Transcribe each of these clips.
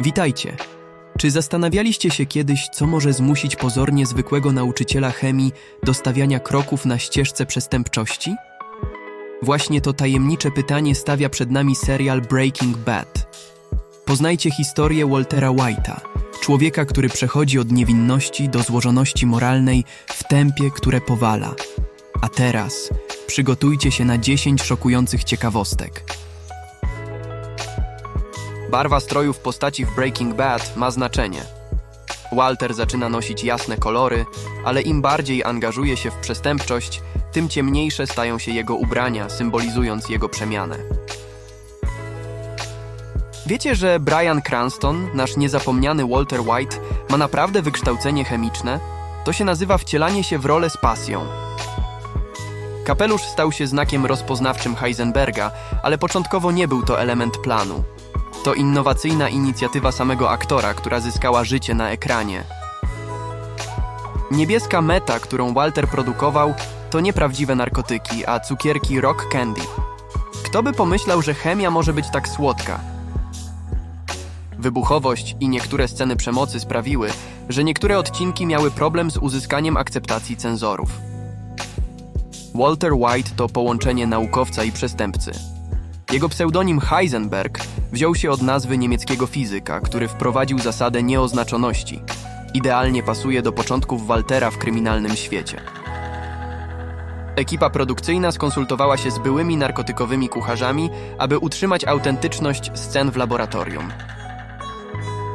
Witajcie. Czy zastanawialiście się kiedyś, co może zmusić pozornie zwykłego nauczyciela chemii do stawiania kroków na ścieżce przestępczości? Właśnie to tajemnicze pytanie stawia przed nami serial Breaking Bad. Poznajcie historię Waltera White'a, człowieka, który przechodzi od niewinności do złożoności moralnej w tempie, które powala. A teraz przygotujcie się na 10 szokujących ciekawostek. Barwa stroju w postaci w Breaking Bad ma znaczenie. Walter zaczyna nosić jasne kolory, ale im bardziej angażuje się w przestępczość, tym ciemniejsze stają się jego ubrania, symbolizując jego przemianę. Wiecie, że Brian Cranston, nasz niezapomniany Walter White, ma naprawdę wykształcenie chemiczne? To się nazywa wcielanie się w rolę z pasją. Kapelusz stał się znakiem rozpoznawczym Heisenberga, ale początkowo nie był to element planu. To innowacyjna inicjatywa samego aktora, która zyskała życie na ekranie. Niebieska meta, którą Walter produkował, to nieprawdziwe narkotyki, a cukierki rock candy. Kto by pomyślał, że chemia może być tak słodka? Wybuchowość i niektóre sceny przemocy sprawiły, że niektóre odcinki miały problem z uzyskaniem akceptacji cenzorów. Walter White to połączenie naukowca i przestępcy. Jego pseudonim Heisenberg wziął się od nazwy niemieckiego fizyka, który wprowadził zasadę nieoznaczoności. Idealnie pasuje do początków Waltera w kryminalnym świecie. Ekipa produkcyjna skonsultowała się z byłymi narkotykowymi kucharzami, aby utrzymać autentyczność scen w laboratorium.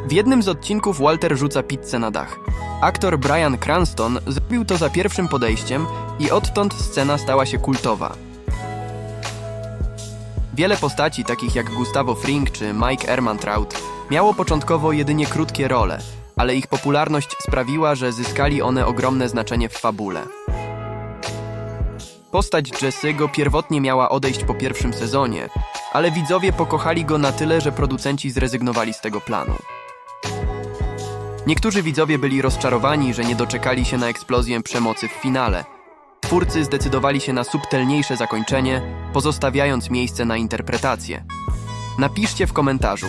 W jednym z odcinków Walter rzuca pizzę na dach. Aktor Brian Cranston zrobił to za pierwszym podejściem i odtąd scena stała się kultowa. Wiele postaci, takich jak Gustavo Fring czy Mike Ehrmantraut, miało początkowo jedynie krótkie role, ale ich popularność sprawiła, że zyskali one ogromne znaczenie w fabule. Postać Jesse'ego pierwotnie miała odejść po pierwszym sezonie, ale widzowie pokochali go na tyle, że producenci zrezygnowali z tego planu. Niektórzy widzowie byli rozczarowani, że nie doczekali się na eksplozję przemocy w finale. Twórcy zdecydowali się na subtelniejsze zakończenie, pozostawiając miejsce na interpretację. Napiszcie w komentarzu,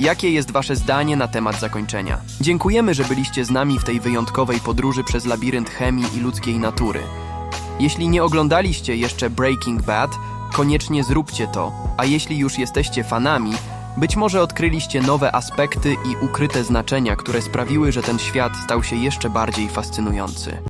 jakie jest Wasze zdanie na temat zakończenia. Dziękujemy, że byliście z nami w tej wyjątkowej podróży przez labirynt chemii i ludzkiej natury. Jeśli nie oglądaliście jeszcze Breaking Bad, koniecznie zróbcie to, a jeśli już jesteście fanami, być może odkryliście nowe aspekty i ukryte znaczenia, które sprawiły, że ten świat stał się jeszcze bardziej fascynujący.